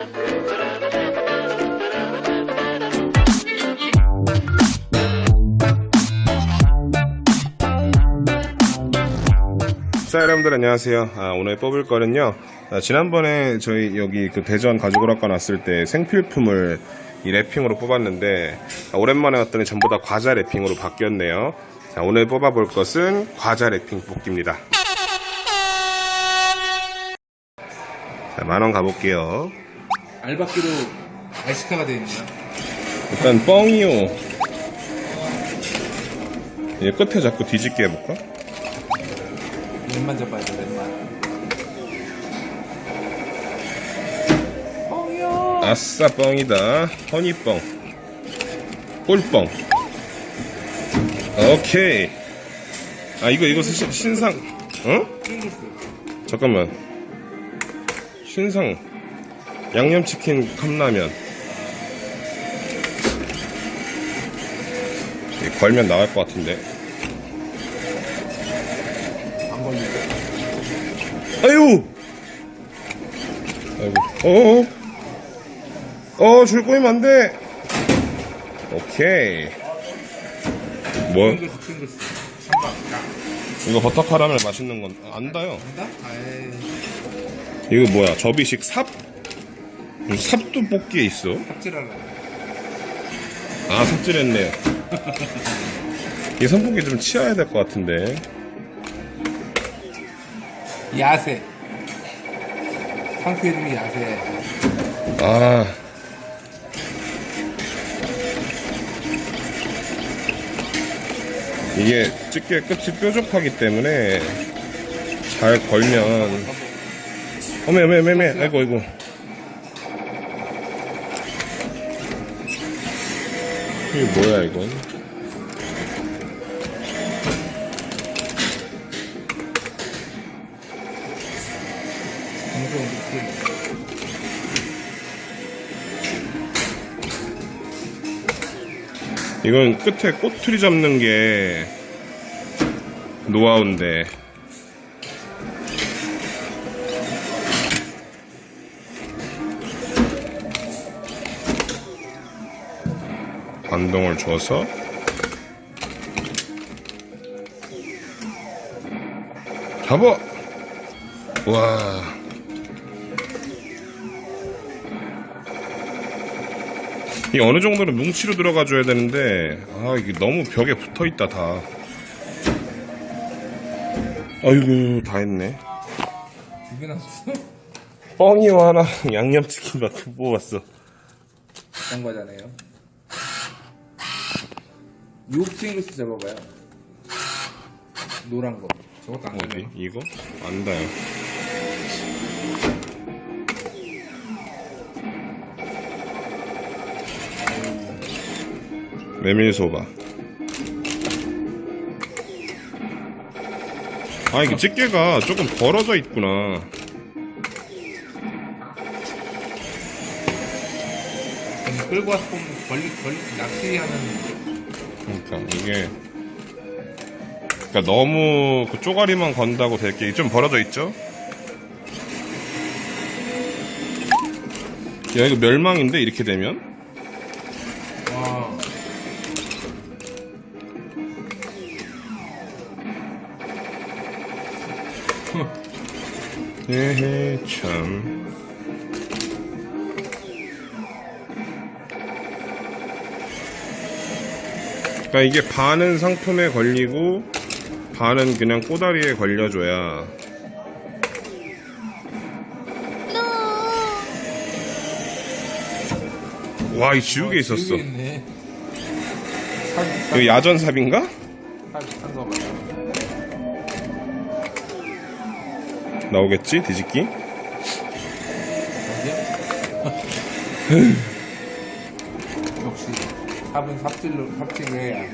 자 여러분들 안녕하세요. 아, 오늘 뽑을 거는요. 아, 지난번에 저희 여기 그 대전 가죽오락관 왔을 때 생필품을 이 랩핑으로 뽑았는데 아, 오랜만에 왔더니 전부 다 과자 랩핑으로 바뀌었네요. 자 오늘 뽑아볼 것은 과자 랩핑 뽑기입니다. 자 만원 가볼게요 알바끼로 알시카가 되어 있네요. 일단 뻥이요 얘 끝에 자꾸 뒤집게 해볼까? 왼만 잡아야 돼, 왼만. 뻥이요! 아싸 뻥이다 허니뻥 꿀뻥 오케이 아 이거 이거 신- 신상 어? 잠깐만 신상 양념치킨 컵라면. 걸면 나갈 것 같은데. 안 걸리고. 아유! 아이고. 어어 어줄 꼬이면 안돼. 오케이. 뭐? 이거 버터 카라멜 맛있는 건 안다요. 이거 뭐야? 접이식 삽? 무슨 삽도 뽑기에 있어. 삽질하라. 아 삽질했네요 이 선풍기 좀 치워야 될 것 같은데. 야세. 상표 이름이 야세. 아. 이게 집게 끝이 뾰족하기 때문에 잘 걸면. 어메 어메 어메 어메. 아이고 아이고 이게 뭐야 이건. 이건 끝에 꼬투리 잡는 게 노하우인데 반동을 줘서 잡아 와 이 어느 정도는 뭉치로 들어가줘야 되는데 아 이게 너무 벽에 붙어 있다 다. 아이고 다 했네. 두개 남았어? 뻥이요 하나 양념치킨밖에 못 뽑았어. 어떤 거잖아요. 요 핑기스 잡아봐요. 노란 거. 저것도 안 어디. 이거 안다요. 메밀소바. 아 이게 집게가 조금 벌어져 있구나. 끌고 와서 보면 걸리, 걸리, 낚시하는. 그러니까 이게 그러니까 너무 그 쪼가리만 건다고 될 게 좀 벌어져 있죠? 야 이거 멸망인데 이렇게 되면 와. 참 그러니까 이게 반은 상품에 걸리고 반은 그냥 꼬다리에 걸려줘야. 와 이 지우개 있었어. 있네. 산, 산, 이거 야전삽인가? 나오겠지? 뒤집기? 삽은 삽질로 삽질을 해야.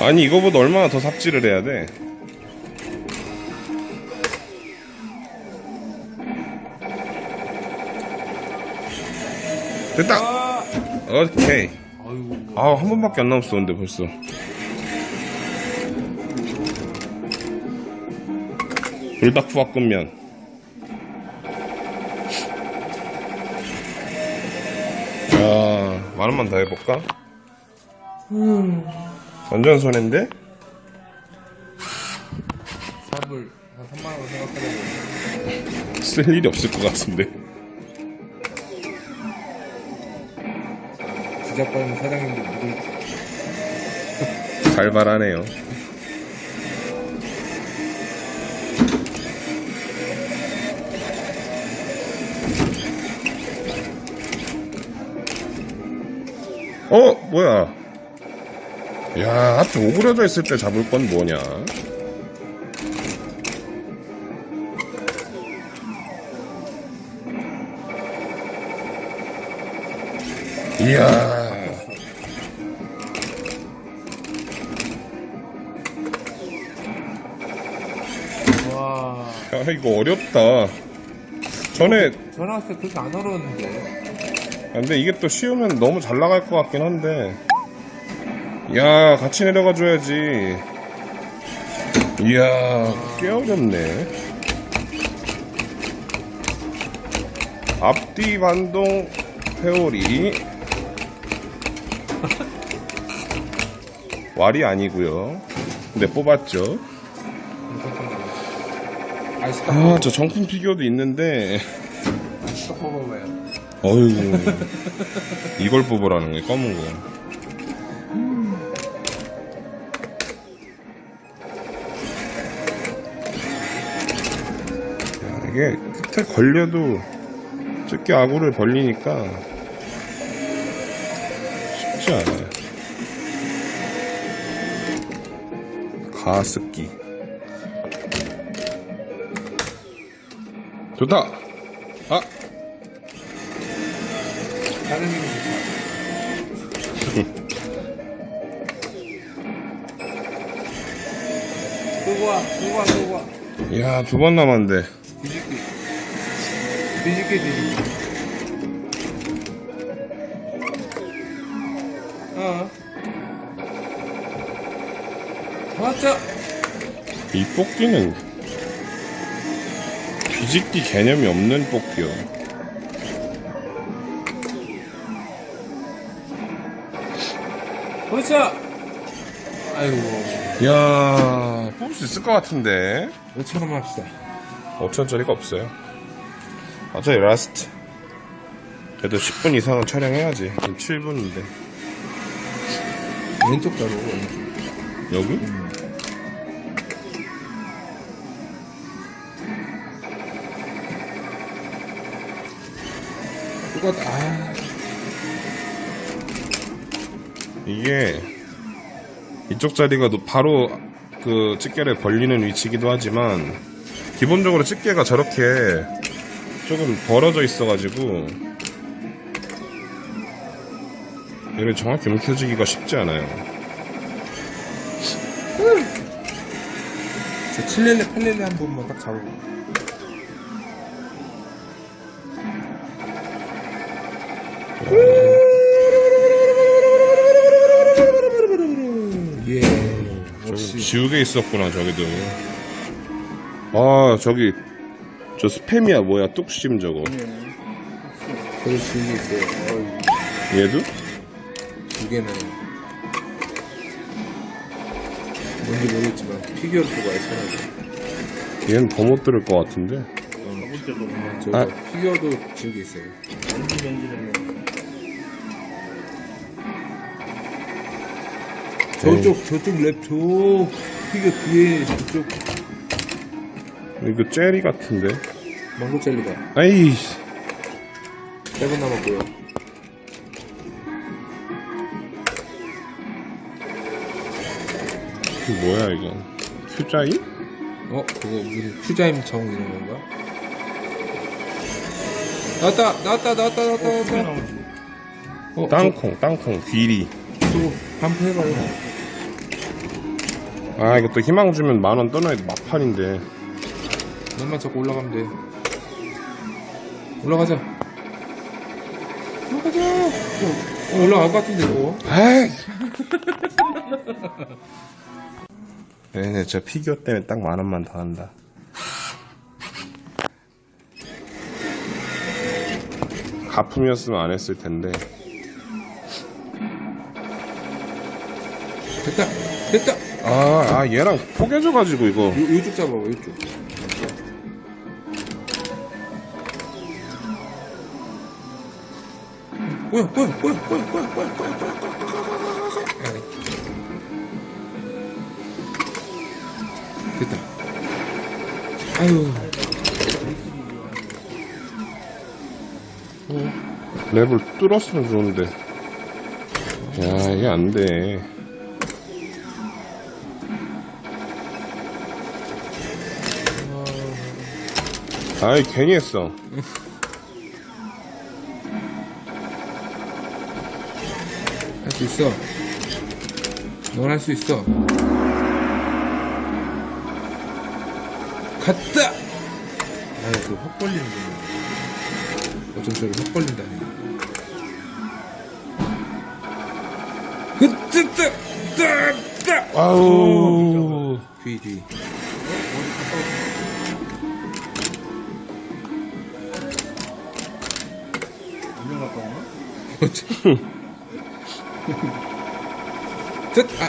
아니 이거보다 얼마나 더 삽질을 해야 돼? 됐다. 아! 오케이. 아이고. 아 한 번밖에 안 남았었는데 벌써. 불닭 후합금면. 만 원만 더 해볼까? 완전 손해인데? 삽을 한 3만 원 생각하려고. 쓸 일이 없을 것 같은데. 주작가는 사장님도 묻을 살발하네요. 어, 뭐야? 야, 앞에 오그려져 있을 때 잡을 건 뭐냐? 이야. 와. 야, 이거 어렵다. 전에, 전화 왔을 때 그렇게 안 어려웠는데. 근데 이게 또 쉬우면 너무 잘 나갈 것 같긴 한데. 야, 같이 내려가 줘야지. 이야, 꽤 어렵네. 앞뒤 반동 회오리. 왈이 아니고요. 근데 뽑았죠. 아이스 아, 저 정품 피규어도 있는데. 딱 뽑아봐요. 어휴. 이걸 뽑으라는 게 검은 거. 야, 이게 끝에 걸려도 집게 아구를 벌리니까 쉽지 않아요. 가습기. 좋다. 아 다른 힘이 좋다. 끌고 와, 끌고 와, 끌고 와. 야, 두 번 남았는데. 뒤집기. 뒤집기, 뒤집기. 어. 맞죠? 이 뽑기는 뒤집기 개념이 없는 뽑기요. 그렇죠! 아이고. 이야, 뽑을 수 있을 것 같은데. 5천원 합시다. 5천짜리가 없어요. 어차피 라스트. 그래도 10분 이상은 촬영해야지. 지금 7분인데. 왼쪽 자로. 여기? 똑같, 아. 이게 이쪽 자리가 노- 바로 그 집게를 벌리는 위치이기도 하지만 기본적으로 집게가 저렇게 조금 벌어져 있어가지고 얘를 정확히 움켜쥐기가 쉽지 않아요. 저 7렐레, 8렐레 한 번만 딱 잡아봐. 예. 저기. 지우개 있었구나 저기도. 아 저기 저 스팸이야 뭐야 뚝심 저거. 저도 지은 게 있어요. 어이, 얘도? 두 개는. 뭔지 모르겠지만, 피규어를 보고 알잖아요. 얘는 더 못 들을 것 같은데. 저 아. 피규어도 게 있어요. 저쪽, 저쪽 랩, 저 피규어 뒤에 저쪽 이거 젤리 같은데. 망고 젤리가 아이씨. 8번 남았고요. 이거 뭐야 이거? 큐자이? 어? 그거 무슨 퓨자임 정 이런 건가? 나왔다! 나왔다! 나왔다! 나왔다! 나왔다! 어, 땅콩, 땅콩, 귀리. 또 반프 해봐요. 아 이거 또 희망 주면 만 원 떠나야 돼. 막판인데. 눈만 잡고 올라가면 돼. 올라가자. 올라가자. 어, 어, 올라갈 것 같은데 이거? 에이. 얘네 진짜 피규어 때문에 딱 만 원만 더 한다. 가품이었으면 안 했을 텐데. 됐다. 됐다. 아, 아 얘랑 포개져가지고 이거 요, 요쪽 잡아봐 요쪽 뭐야 뭐야 뭐야 뭐야 뭐야 뭐야 뭐야 뭐야 뭐야 됐다 아유 랩을 뚫었으면 좋은데 야 이게 안돼 아이 괜히 했어. 할 수 있어. 넌 할 수 있어? 갔다! 아유 그확 벌리는 거. 어쩜 저리 확 벌린다니 흐뜨뜨 뜨뜨 아우. 뒤뒤 뜻! 아!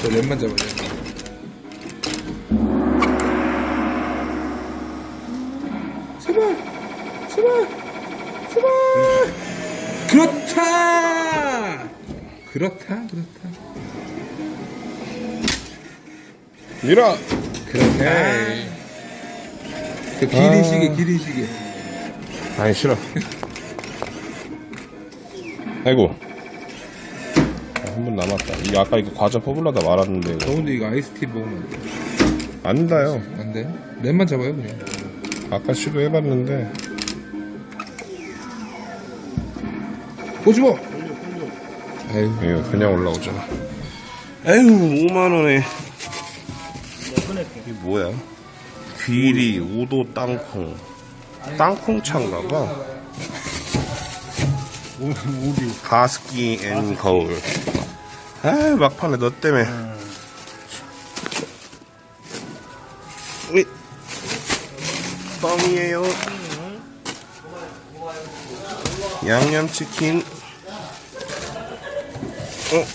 저 랩만 잡아야 돼. 제발! 제발! 제발! 그렇다! 그렇다, 그렇다. 밀어 그렇다. 그 기린 시계, 기린 시계. 아이 싫어 아이고. 한 분 남았다. 이거 아까 이거 과자 뽑으려다 말았는데. 이거 더운데 이거 아이스티 먹으면 안 돼. 안 다요. 안 돼? 랩만 잡아요, 그냥. 아까 시도해봤는데. 꼬집어! 아유, 이거 그냥 올라오잖아 에휴 5만원에. 이게 뭐야? 귀리 우도 땅콩. 땅콩차인가봐 우리. 가습기 앤 거울. 아 막판에 너 때문에. 으이. 뻥이에요. 양념치킨. 어?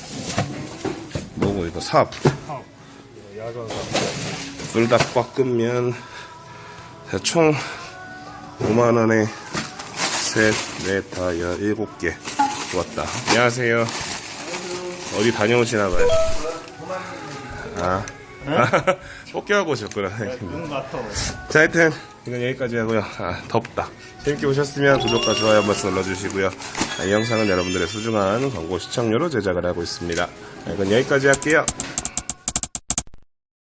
뭐고 이거 삽. 불닭볶음면. 자, 총 5만 원에 셋, 넷, 다, 여, 일곱 개 왔다. 안녕하세요. 어디 다녀오시나봐요. 아. 뽑기하고 오셨구나. 눈 같아. 자, 하여튼, 이건 여기까지 하고요. 아, 덥다. 재밌게 보셨으면 구독과 좋아요 한 번씩 눌러주시고요. 아, 이 영상은 여러분들의 소중한 광고 시청료로 제작을 하고 있습니다. 아, 이건 여기까지 할게요.